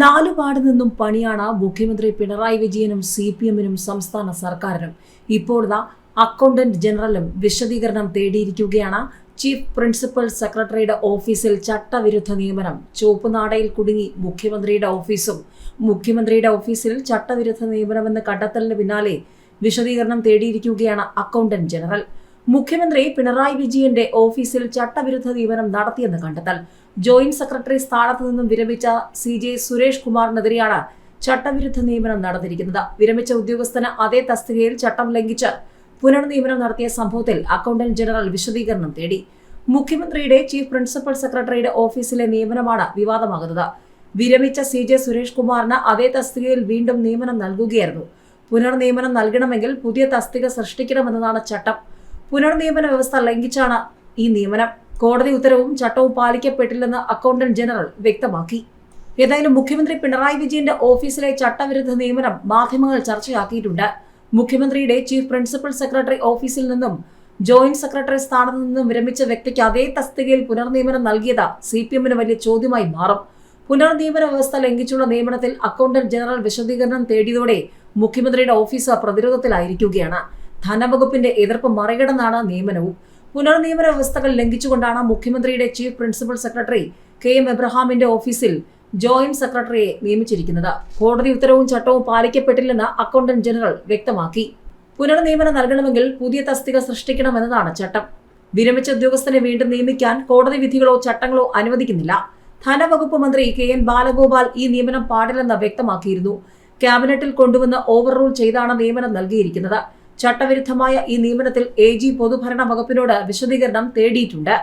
നാലുപാട് നിന്നും പണിയാണ് മുഖ്യമന്ത്രി പിണറായി വിജയനും സി പി എമ്മിനും സംസ്ഥാന സർക്കാരിനും. ഇപ്പോഴത്തെ അക്കൗണ്ടന്റ് ജനറലും വിശദീകരണം തേടിയിരിക്കുകയാണ്. ചീഫ് പ്രിൻസിപ്പൽ സെക്രട്ടറിയുടെ ഓഫീസിൽ ചട്ടവിരുദ്ധ നിയമനം. ചുവപ്പുനാടയിൽ കുടുങ്ങി മുഖ്യമന്ത്രിയുടെ ഓഫീസും. മുഖ്യമന്ത്രിയുടെ ഓഫീസിൽ ചട്ടവിരുദ്ധ നിയമനമെന്ന് കണ്ടെത്തലിന് പിന്നാലെ വിശദീകരണം തേടിയിരിക്കുകയാണ് അക്കൗണ്ടന്റ് ജനറൽ. മുഖ്യമന്ത്രി പിണറായി വിജയന്റെ ഓഫീസിൽ ചട്ടവിരുദ്ധ നിയമനം നടത്തിയെന്ന് കണ്ടെത്തൽ. ജോയിന്റ് സെക്രട്ടറി സ്ഥാനത്ത് നിന്നും വിരമിച്ച സി ജെ സുരേഷ് കുമാറിനെതിരെയാണ് ചട്ടവിരുദ്ധ നിയമനം നടന്നിരിക്കുന്നത്. വിരമിച്ച ഉദ്യോഗസ്ഥന് അതേ തസ്തികയിൽ ചട്ടം ലംഘിച്ച് പുനർനിയമനം നടത്തിയ സംഭവത്തിൽ അക്കൗണ്ടന്റ് ജനറൽ വിശദീകരണം തേടി. മുഖ്യമന്ത്രിയുടെ ചീഫ് പ്രിൻസിപ്പൽ സെക്രട്ടറിയുടെ ഓഫീസിലെ നിയമനമാണ് വിവാദമാകുന്നത്. വിരമിച്ച സി ജെ സുരേഷ് കുമാറിന് അതേ തസ്തികയിൽ വീണ്ടും നിയമനം നൽകുകയായിരുന്നു. പുനർനിയമനം നൽകണമെങ്കിൽ പുതിയ തസ്തിക സൃഷ്ടിക്കണമെന്നതാണ് ചട്ടം. പുനർനിയമന വ്യവസ്ഥ ലംഘിച്ചാണ് ഈ നിയമനം. കോടതി ഉത്തരവും ചട്ടവും പാലിക്കപ്പെട്ടില്ലെന്ന് അക്കൗണ്ടന്റ് ജനറൽ വ്യക്തമാക്കി. ഏതായാലും മുഖ്യമന്ത്രി പിണറായി വിജയന്റെ ഓഫീസിലെ ചട്ടവിരുദ്ധ നിയമനം മാധ്യമങ്ങൾ ചർച്ചയാക്കിയിട്ടുണ്ട്. മുഖ്യമന്ത്രിയുടെ ചീഫ് പ്രിൻസിപ്പൽ സെക്രട്ടറി ഓഫീസിൽ നിന്നും ജോയിന്റ് സെക്രട്ടറി സ്ഥാനത്ത് നിന്നും വിരമിച്ച വ്യക്തിക്ക് അതേ തസ്തികയിൽ പുനർനിയമനം നൽകിയത് സി പി എമ്മിന് വലിയ ചോദ്യമായി മാറും. പുനർനിയമന വ്യവസ്ഥ ലംഘിച്ചുള്ള നിയമനത്തിൽ അക്കൗണ്ടന്റ് ജനറൽ വിശദീകരണം തേടിയതോടെ മുഖ്യമന്ത്രിയുടെ ഓഫീസ് പ്രതിരോധത്തിലായിരിക്കുകയാണ്. ധനവകുപ്പിന്റെ എതിർപ്പ് മറികടന്നാണ് നിയമനവും. പുനർനിയമന വ്യവസ്ഥകൾ ലംഘിച്ചുകൊണ്ടാണ് മുഖ്യമന്ത്രിയുടെ chief principal secretary K M എബ്രഹാമിന്റെ ഓഫീസിൽ ജോയിന്റ് സെക്രട്ടറിയെ നിയമിച്ചിരിക്കുന്നത്. കോടതി ഉത്തരവും ചട്ടവും പാലിക്കപ്പെട്ടില്ലെന്ന് അക്കൗണ്ടന്റ് ജനറൽ വ്യക്തമാക്കി. പുനർനിയമനം നൽകണമെങ്കിൽ പുതിയ തസ്തിക സൃഷ്ടിക്കണമെന്നതാണ് ചട്ടം. വിരമിച്ച ഉദ്യോഗസ്ഥനെ വീണ്ടും നിയമിക്കാൻ കോടതി വിധികളോ ചട്ടങ്ങളോ അനുവദിക്കുന്നില്ല. ധനവകുപ്പ് മന്ത്രി കെ എൻ ബാലഗോപാൽ ഈ നിയമനം പാടില്ലെന്ന് വ്യക്തമാക്കിയിരുന്നു. ക്യാബിനറ്റിൽ കൊണ്ടുവന്ന് ഓവർ റൂൾ ചെയ്താണ് നിയമനം നൽകിയിരിക്കുന്നത്. ചട്ടവിരുദ്ധമായ ഈ നിയമനത്തിൽ എ ജി പൊതുഭരണ വകുപ്പിനോട് വിശദീകരണം തേടിയിട്ടുണ്ട്